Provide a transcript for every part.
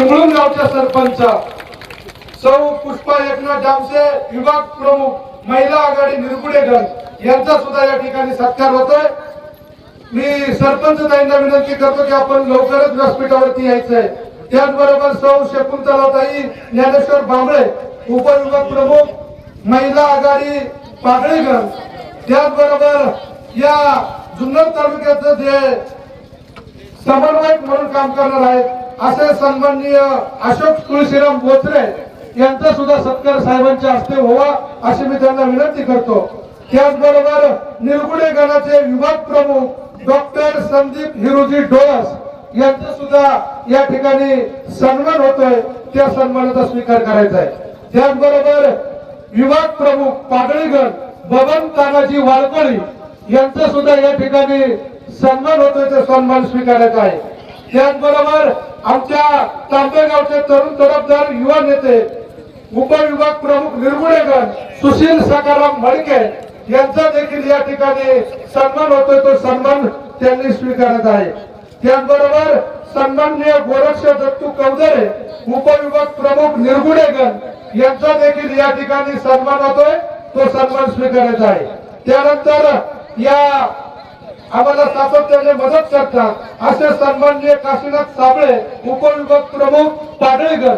निमळून गावच्या सरपंच सौ पुष्पा एकनाथ डामसे विभाग प्रमुख महिला आघाडी निरगुडेगंज यांचा सुद्धा या ठिकाणी सत्कार होतोय. मी सरपंच ताईंना विनंती करतो की आपण लवकरच व्यासपीठावरती यायचंय. त्याचबरोबर सौ शकुंतलाताई ज्ञानेश्वर बांबळे उपविभाग प्रमुख महिला आघाडी पागळीगण त्याचबरोबर या जुन्नर तालुक्याचं जे समन्वयक म्हणून काम करणार आहेत असे सन्माननीय अशोक तुळशीराम बोचरे यांचा सुद्धा सत्कार साहेबांच्या हस्ते व्हावा अशी मी त्यांना विनंती करतो. त्याचबरोबर निरगुडे गणाचे विभाग प्रमुख डॉक्टर संदीप हिरोजी डोळस यांचा सुद्धा या ठिकाणी सन्मान होतोय. त्या सन्मानाचा स्वीकार करायचा आहे. त्याचबरोबर विभाग प्रमुख पाडळीगण बबन तानाजी वाळकोळी यांचा सुद्धा या ठिकाणी सन्मान होतोय ते सन्मान स्वीकारायचा आहे. त्याचबरोबर आमच्या तांबेगावचे तरुण तरफदार युवा नेते उपविभाग प्रमुख निर्गुणेगण सुशील सकाराम मडके यांचा देखील या ठिकाणी सन्मान होतोय तो सन्मान त्यांनी स्वीकारत आहे. त्याचबरोबर सन्माननीय गोरक्ष दत्तू कवदरे उपविभाग प्रमुख निर्गुणेगण यांचा देखील या ठिकाणी सन्मान होतोय तो सन्मान स्वीकारत आहे. त्यानंतर या आम्हाला सातत्याने मदत करतात. असे सन्माननीय काशीनाथ साबळे उपविभाग प्रमुख पाडळीगण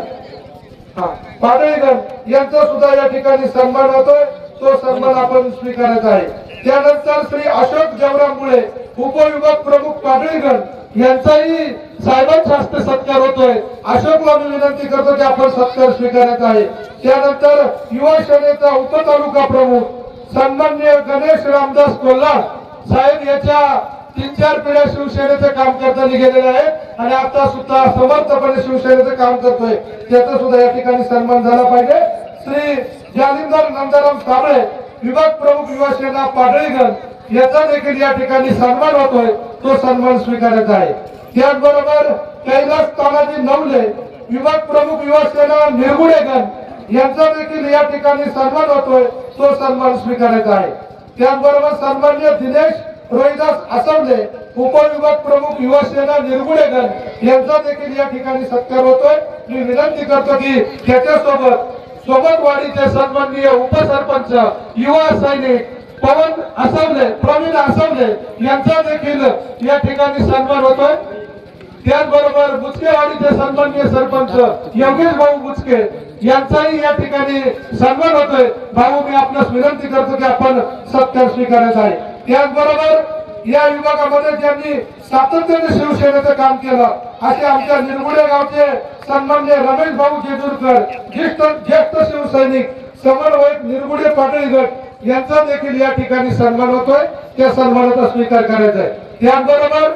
हा, पाडळीगण यांचा सुद्धा या ठिकाणी सन्मान होतोय. तो सन्मान आपण स्वीकारायचा आहे. त्यानंतर श्री अशोक जवरामुळे उपविभाग प्रमुख पाडळीगण यांचाही साहेबांच्या हस्ते सत्कार होतोय. अशोकला मी विनंती करतो की आपण सत्कार स्वीकारायचा आहे. त्यानंतर युवा सेनेचा उपतालुका प्रमुख सन्माननीय गणेश रामदास कोल्हाड साहेब याच्या तीन चार पिढ्या शिवसेनेचं काम करताना गेलेले आहे आणि आता सुद्धा समर्थपणे शिवसेनेचं काम करतोय. त्याचा सुद्धा या ठिकाणी सन्मान झाला पाहिजे. श्री जालिंदर नंदाराम कांबळे विभाग प्रमुख युवासेना पाडळीगण याचा देखील या ठिकाणी सन्मान होतोय. तो सन्मान स्वीकारायचा आहे. त्याचबरोबर कैलास तानाजी नवले विभाग प्रमुख युवासेना सेना यांचा देखील या ठिकाणी सन्मान होतोय. तो सन्मान स्वीकारायचा आहे. त्याचबरोबर सन्मान्य दिनेश रोहिदास आसवले उपविभाग प्रमुख युवा सेना निर्गुणेगण यांचा देखील या ठिकाणी सत्कार होतोय. मी विनंती करतो की त्याच्यासोबत सोबत वाडीचे सन्माननीय उपसरपंच युवा सैनिक पवन आसवले प्रवीण आसवले यांचा देखील या ठिकाणी सन्मान होतोय. त्याचबरोबर बुचकेवाडीचे सन्माननीय सरपंच योगेश भाऊ बुचके यांचाही या ठिकाणी सन्मान होतोय. भाऊ मी आपल्यास विनंती करतो की आपण सत्कार स्वीकारायचा आहे. त्याचबरोबर या विभागामध्ये ज्यांनी सातत्याने शिवसेनेचं काम केलं असे आमच्या निरगुडे गावचे सन्मान्य रमेश भाऊ जेजुरकर ज्येष्ठ ज्येष्ठ शिवसैनिक समन्वयक निरगुडे पाटील गट यांचा देखील या ठिकाणी सन्मान होतोय. त्या सन्मानाचा स्वीकार करायचा आहे. त्याचबरोबर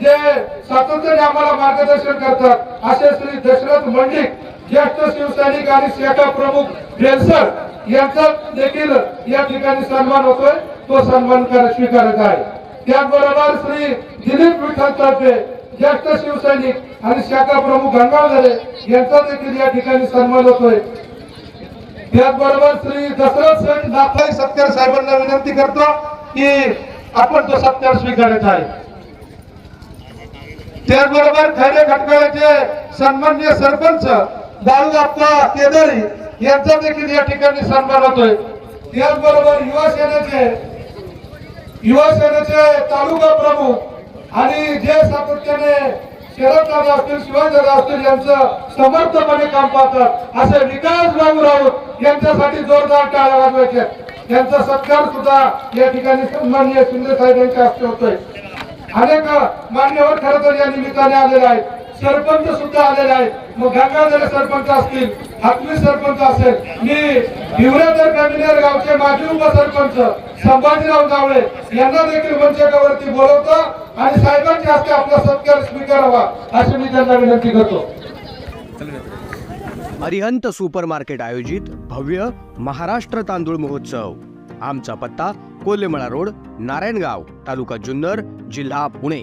जे सातत्याने आम्हाला मार्गदर्शन करतात असे श्री दशरथ मंडिक ज्येष्ठ शिवसैनिक आणि शाखा प्रमुख बेलसर यांचा देखील या ठिकाणी सन्मान होतोय. तो सन्मान स्वीकारत आहे. त्याचबरोबर श्री दिलीप विठ्ठल तर्फे ज्येष्ठ शिवसैनिक आणि शाखा प्रमुख गंगाधरे यांचा देखील या ठिकाणी सन्मान होतोय. त्याचबरोबर श्री दशरथ सेठ नाथाई सत्कार साहेबांना विनंती करतो की आपण तो सत्कार स्वीकारत आहे. त्याचबरोबर खैरे खटकाळ्याचे सन्मान्य सरपंच बाळू केदारी यांचा देखील या ठिकाणी सन्मान होतोय. त्याचबरोबर युवा सेनेचे युवा सेनेचे तालुका प्रमुख आणि जे सातत्याने शरद दादा असतील शिवाजीदादा असतील यांचं समर्थपणे काम पाहतात. असे विकास बाबू राऊत यांच्यासाठी जोरदार टाळ्या वाजवायचे. यांचा सत्कार सुद्धा या ठिकाणी सन्माननीय शिंदे साहेब यांच्या हस्ते होतोय. अनेक मान्यवर खरं तर या निमित्ताने आलेले आहेत. सरपंच सुद्धा आलेले आहेत. मग गंगाधर सरपंच असतील हातमी सरपंच असेल मी हिवरेकर कमिनेर गावचे माजी उपसरपंच संभाजीराव जावळे यांना देखील मंचकावरती बोलवतो आणि साहेबांच्या हस्ते आपला सत्कार स्वीकारावा अशी मी त्यांना विनंती करतो. अरिहंत सुपर मार्केट आयोजित भव्य महाराष्ट्र तांदूळ महोत्सव. आमचा पत्ता कोल्हेमळा रोड नारायणगाव तालुका जुन्नर जिल्हा पुणे.